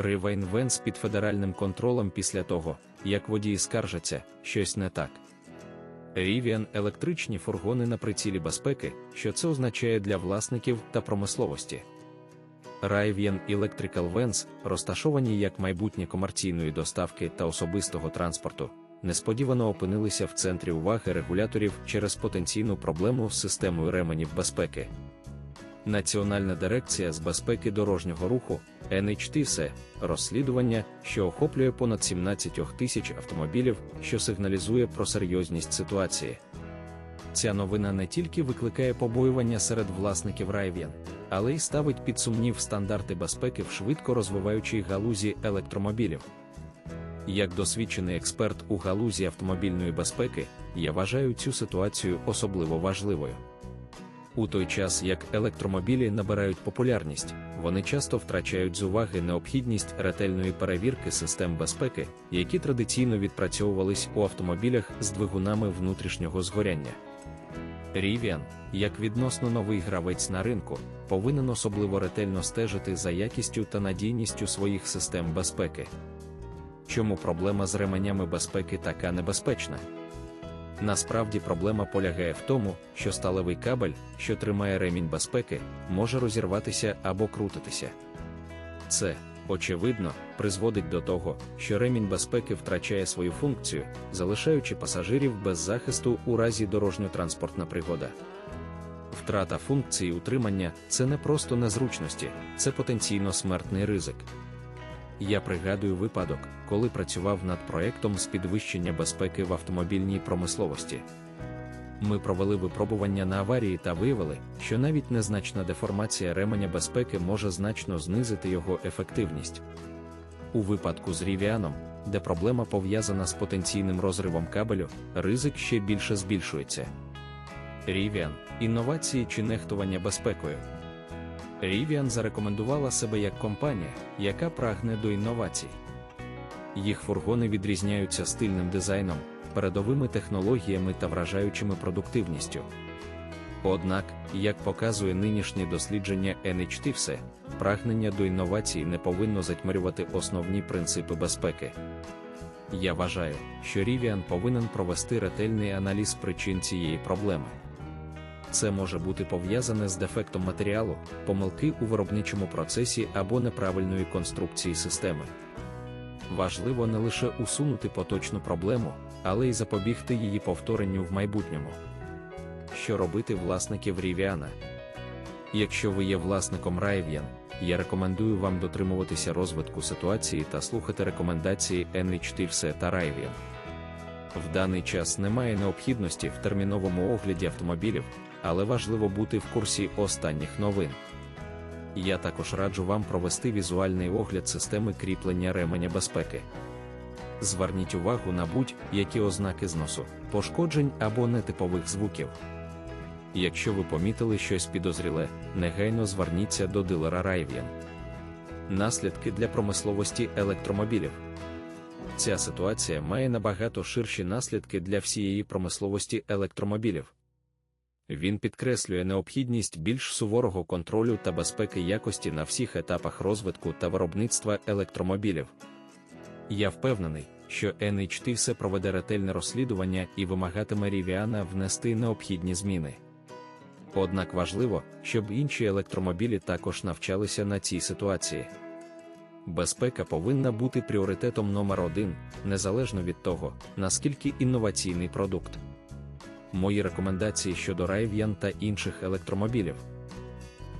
Ривайн Венс під федеральним контролем після того, як водії скаржаться, щось не так. Rivian – електричні фургони на прицілі безпеки, що це означає для власників та промисловості. Rivian Electrical Vans, розташовані як майбутнє комерційної доставки та особистого транспорту, несподівано опинилися в центрі уваги регуляторів через потенційну проблему з системою ременів безпеки. Національна дирекція з безпеки дорожнього руху NHTSE – розслідування, що охоплює понад 17 тисяч автомобілів, що сигналізує про серйозність ситуації. Ця новина не тільки викликає побоювання серед власників Rivian, але й ставить під сумнів стандарти безпеки в швидко розвиваючій галузі електромобілів. Як досвідчений експерт у галузі автомобільної безпеки, я вважаю цю ситуацію особливо важливою. У той час як електромобілі набирають популярність, вони часто втрачають з уваги необхідність ретельної перевірки систем безпеки, які традиційно відпрацьовувались у автомобілях з двигунами внутрішнього згоряння. Rivian, як відносно новий гравець на ринку, повинен особливо ретельно стежити за якістю та надійністю своїх систем безпеки. Чому проблема з ременями безпеки така небезпечна? Насправді проблема полягає в тому, що сталевий кабель, що тримає ремінь безпеки, може розірватися або крутитися. Це, очевидно, призводить до того, що ремінь безпеки втрачає свою функцію, залишаючи пасажирів без захисту у разі дорожньо-транспортна пригода. Втрата функції утримання це не просто незручності, це потенційно смертний ризик. Я пригадую випадок, коли працював над проєктом з підвищення безпеки в автомобільній промисловості. Ми провели випробування на аварії та виявили, що навіть незначна деформація ременя безпеки може значно знизити його ефективність. У випадку з Рівіаном, де проблема пов'язана з потенційним розривом кабелю, ризик ще більше збільшується. Рівіан інновації чи нехтування безпекою. Rivian зарекомендувала себе як компанія, яка прагне до інновацій. Їх фургони відрізняються стильним дизайном, передовими технологіями та вражаючими продуктивністю. Однак, як показує нинішнє дослідження NHTVSE, прагнення до інновацій не повинно затьмарювати основні принципи безпеки. Я вважаю, що Rivian повинен провести ретельний аналіз причин цієї проблеми. Це може бути пов'язане з дефектом матеріалу, помилки у виробничому процесі або неправильної конструкції системи. Важливо не лише усунути поточну проблему, але й запобігти її повторенню в майбутньому. Що робити власників Рівіана? Якщо ви є власником Rivian, я рекомендую вам дотримуватися розвитку ситуації та слухати рекомендації NHTVSE та Rivian. В даний час немає необхідності в терміновому огляді автомобілів, але важливо бути в курсі останніх новин. Я також раджу вам провести візуальний огляд системи кріплення ременя безпеки. Зверніть увагу на будь-які ознаки зносу, пошкоджень або нетипових звуків. Якщо ви помітили щось підозріле, негайно зверніться до дилера Rivian. Наслідки для промисловості електромобілів. Ця ситуація має набагато ширші наслідки для всієї промисловості електромобілів. Він підкреслює необхідність більш суворого контролю та безпеки якості на всіх етапах розвитку та виробництва електромобілів. Я впевнений, що NHT все проведе ретельне розслідування і вимагатиме Рівіана внести необхідні зміни. Однак важливо, щоб інші електромобілі також навчалися на цій ситуації. Безпека повинна бути пріоритетом номер один, незалежно від того, наскільки інноваційний продукт. Мої рекомендації щодо Rivian та інших електромобілів.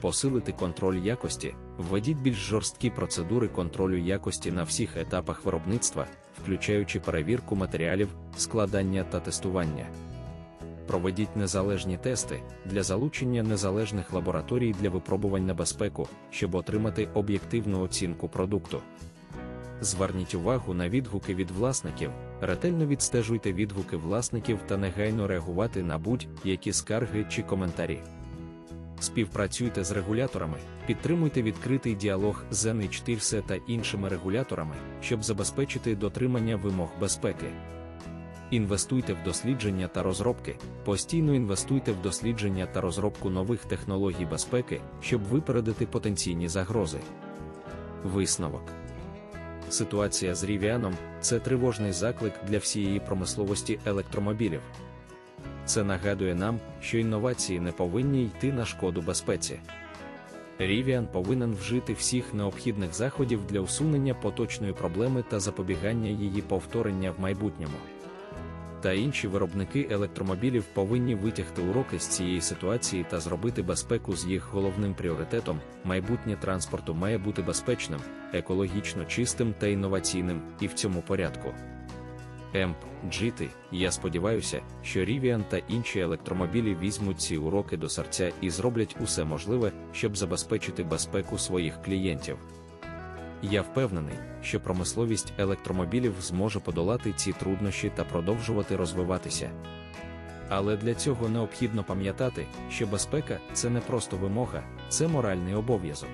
Посилити контроль якості, введіть більш жорсткі процедури контролю якості на всіх етапах виробництва, включаючи перевірку матеріалів, складання та тестування. Проведіть незалежні тести для залучення незалежних лабораторій для випробувань на безпеку, щоб отримати об'єктивну оцінку продукту. Зверніть увагу на відгуки від власників, ретельно відстежуйте відгуки власників та негайно реагувати на будь-які скарги чи коментарі. Співпрацюйте з регуляторами, підтримуйте відкритий діалог з NH4 та іншими регуляторами, щоб забезпечити дотримання вимог безпеки. Інвестуйте в дослідження та розробки, постійно інвестуйте в дослідження та розробку нових технологій безпеки, щоб випередити потенційні загрози. Висновок Ситуація з Рівіаном це тривожний заклик для всієї промисловості електромобілів. Це нагадує нам, що інновації не повинні йти на шкоду безпеці. Рівіан повинен вжити всіх необхідних заходів для усунення поточної проблеми та запобігання її повторення в майбутньому. Та інші виробники електромобілів повинні витягти уроки з цієї ситуації та зробити безпеку з їх головним пріоритетом. Майбутнє транспорту має бути безпечним, екологічно чистим та інноваційним, і в цьому порядку. Емп, джити, я сподіваюся, що Rivian та інші електромобілі візьмуть ці уроки до серця і зроблять усе можливе, щоб забезпечити безпеку своїх клієнтів. Я впевнений, що промисловість електромобілів зможе подолати ці труднощі та продовжувати розвиватися. Але для цього необхідно пам'ятати, що безпека це не просто вимога, це моральний обов'язок.